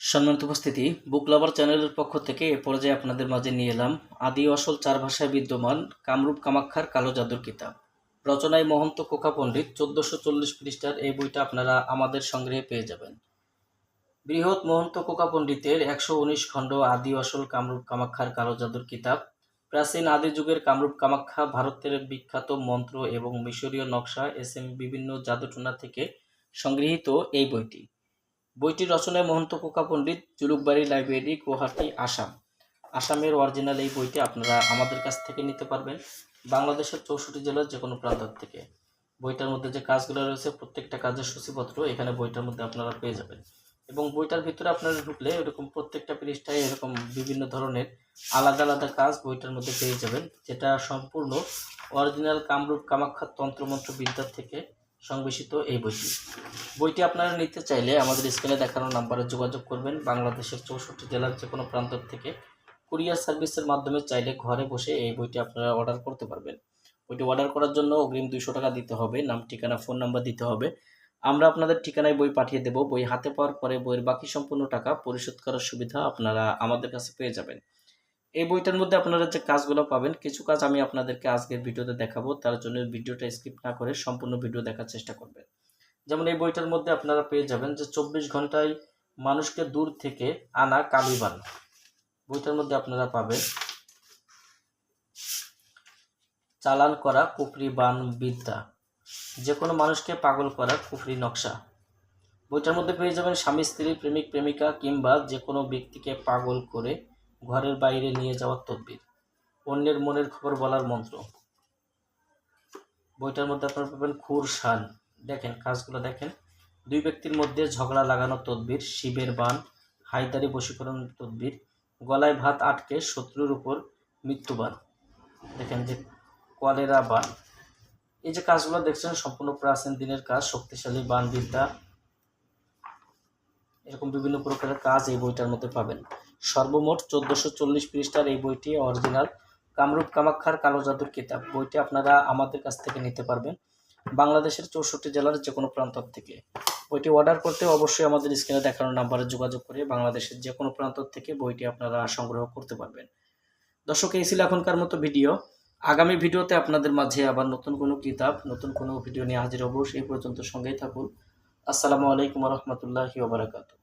সম্মানিত উপস্থিতি বুক লাভার চ্যানেলের পক্ষ থেকে এ পর্যায়ে আপনাদের মাঝে নিয়ে এলাম আদি অসল চার ভাষায় বিদ্যমান কামরূপ কামাক্ষার কালো জাদুর কিতাব। রচনায় মহন্ত কোকা পণ্ডিত, চোদ্দোশো চল্লিশ পৃষ্ঠার এই বইটা আপনারা আমাদের সংগ্রহে পেয়ে যাবেন। বৃহৎ মহন্ত কোকা পণ্ডিতের একশো উনিশ খণ্ড আদি অসল কামরূপ কামাক্ষার কালো জাদুর কিতাব, প্রাচীন আদি যুগের কামরূপ কামাখ্যা ভারতের বিখ্যাত মন্ত্র এবং মিশরীয় নকশা এস এম বিভিন্ন জাদুটনা থেকে সংগৃহীত এই বইটি। বইটি রচনায় মহন্ত কোকা পণ্ডিত জুলুকবাড়ি লাইব্রেরি, গুয়াহাটি, আসাম। আসামের অরিজিনাল এই বইটি আপনারা আমাদের কাছ থেকে নিতে পারবেন। বাংলাদেশের চৌষট্টি জেলার যে কোনো প্রান্ত থেকে। বইটার মধ্যে যে কাজগুলো রয়েছে, প্রত্যেকটা কাজের সূচিপত্র এখানে বইটার মধ্যে আপনারা পেয়ে যাবেন। এবং বইটার ভিতরে আপনারা ঢুকলে এরকম প্রত্যেকটা পৃষ্ঠায় এরকম বিভিন্ন ধরনের আলাদা আলাদা কাজ বইটার মধ্যে পেয়ে যাবেন, যেটা সম্পূর্ণ অরিজিনাল কামরূপ কামাখ্যা তন্ত্রমন্ত্র বিদ্যার থেকে সংবেশিত এই বইটি। বইটি আপনারা নিতে চাইলে আমাদের স্ক্রিনে দেখানো নাম্বারে যোগাযোগ করবেন। বাংলাদেশের চৌষট্টি জেলার যে কোনো প্রান্ত থেকে কুরিয়ার সার্ভিসের মাধ্যমে চাইলে ঘরে বসে এই বইটি আপনারা অর্ডার করতে পারবেন। বইটি অর্ডার করার জন্য অগ্রিম দুইশো টাকা দিতে হবে। নাম, ঠিকানা, ফোন নাম্বার দিতে হবে। আমরা আপনাদের ঠিকানায় বই পাঠিয়ে দেব। বই হাতে পাওয়ার পরে বইয়ের বাকি সম্পূর্ণ টাকা পরিশোধ করার সুবিধা আপনারা আমাদের কাছে পেয়ে যাবেন। এই বইটার মধ্যে আপনারা যে কাজগুলো পাবেন, কিছু কাজ আমি আপনাদেরকে আজকের ভিডিওতে দেখাবো। তার জন্য ভিডিওটা স্কিপ না করে সম্পূর্ণ ভিডিও দেখার চেষ্টা করবেন। যেমন এই বইটার মধ্যে আপনারা পেয়ে যাবেন যে চব্বিশ ঘন্টায় মানুষকে দূর থেকে আনা কালিবান বইটার মধ্যে আপনারা পাবেন চালান করা কুফরি বান বিদ্যা। যে কোনো মানুষকে পাগল করা কুফরি নকশা। বইটার মধ্যে পেয়ে যাবেন স্বামী, স্ত্রী, প্রেমিক, প্রেমিকা কিংবা যে কোনো ব্যক্তিকে পাগল করে ঘরের বাইরে নিয়ে যাওয়ার তদবির। অন্যের মনের খবর বলার মন্ত্র। বইটার মধ্যে আপনারা পাবেন খুর শান। দেখেন, কাজগুলো দেখেন। দুই ব্যক্তির মধ্যে ঝগড়া লাগানোর তদবির, শিবের বান, হায়দারি বশীকরণ তদবির, গলায় ভাত আটকে শত্রুর উপর মৃত্যুবান দেখেন যে কলেরা বান। এই যে কাজগুলো দেখছেন, সম্পূর্ণ প্রাচীন দিনের কাজ, শক্তিশালী বান বিদ্যা এরকম বিভিন্ন প্রকারের কাজ এই বইটার মধ্যে পাবেন। সর্বমোট চোদ্দোশো চল্লিশ পৃষ্ঠার এই বইটি অরিজিনাল। কামরূপ কামাক্ষার কালো জাদুর কিতাব। বইটি আপনারা আমাদের কাছ থেকে নিতে পারবেন বাংলাদেশের চৌষট্টি জেলার যে কোনো প্রান্ত থেকে। বইটি অর্ডার করতে অবশ্যই আমাদের স্ক্রিনে দেখানো নাম্বারে যোগাযোগ করে বাংলাদেশের যে কোনো প্রান্ত থেকে বইটি আপনারা সংগ্রহ করতে পারবেন। দর্শক, এই ছিল এখনকার মতো ভিডিও। আগামী ভিডিওতে আপনাদের মাঝে আবার নতুন কোনো কিতাব, নতুন কোনো ভিডিও নিয়ে হাজির হব। সেই পর্যন্ত সঙ্গেই থাকুন। আসসালামু আলাইকুম রহমতুল্লাহি ওবরাকাতু